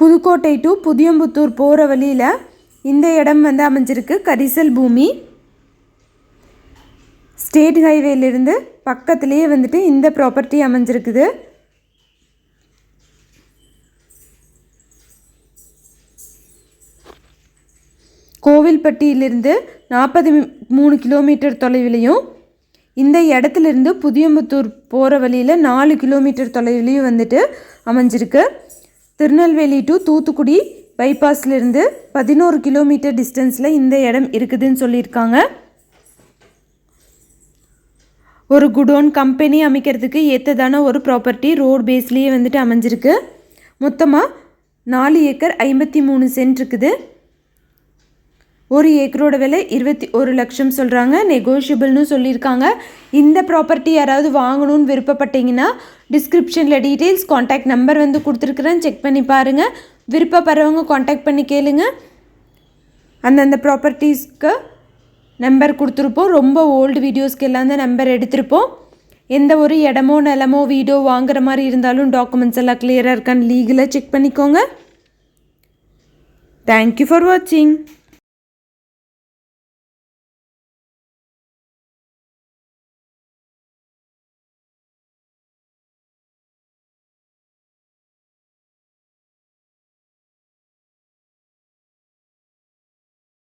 Pudukkottai to Puthiyamputhur போகிற வழியில் இந்த இடம் வந்து அமைஞ்சிருக்கு. கரிசல் பூமி. ஸ்டேட் ஹைவேலேருந்து பக்கத்துலேயே வந்துட்டு இந்த ப்ராப்பர்ட்டி அமைஞ்சிருக்குது. கோவில்பட்டியிலிருந்து நாற்பது மூணு கிலோமீட்டர் தொலைவிலையும் இந்த இடத்துலேருந்து புதியம்புத்தூர் போகிற வழியில் நாலு கிலோமீட்டர் தொலைவிலையும் வந்துட்டு அமைஞ்சிருக்கு. திருநெல்வேலி டு தூத்துக்குடி பைபாஸ்லேருந்து பதினோரு கிலோமீட்டர் டிஸ்டன்ஸில் இந்த இடம் இருக்குதுன்னு சொல்லியிருக்காங்க. ஒரு குடோன் கம்பெனி அமைக்கிறதுக்கு ஏற்றதான ஒரு ப்ராப்பர்ட்டி ரோட் பேஸ்லேயே வந்துட்டு அமைஞ்சிருக்கு. மொத்தமாக நாலு ஏக்கர் ஐம்பத்தி மூணு சென்ட் இருக்குது. ஒரு ஏக்கரோட விலை இருபத்தி ஒரு லட்சம் சொல்கிறாங்க நெகோஷியபிள்னு சொல்லியிருக்காங்க. இந்த ப்ராப்பர்ட்டி யாராவது வாங்கணும்னு விருப்பப்பட்டீங்கன்னா டிஸ்கிரிப்ஷனில் டீட்டெயில்ஸ் காண்டாக்ட் நம்பர் வந்து கொடுத்துருக்குறேன். செக் பண்ணி பாருங்கள் விருப்பப்படுறவங்க காண்டாக்ட் பண்ணி கேளுங்க. அந்தந்த ப்ராப்பர்ட்டிஸ்க்கு நம்பர் கொடுத்துருப்போம். ரொம்ப ஓல்டு வீடியோஸ்க்கு எல்லாம் தான் நம்பர் எடுத்திருப்போம். எந்த ஒரு இடமோ நிலமோ வீடோ வாங்குற மாதிரி இருந்தாலும் டாக்குமெண்ட்ஸ் எல்லாம் கிளியராக இருக்கான்னு லீகலாக செக் பண்ணிக்கோங்க. தேங்க்யூ ஃபார் வாட்சிங்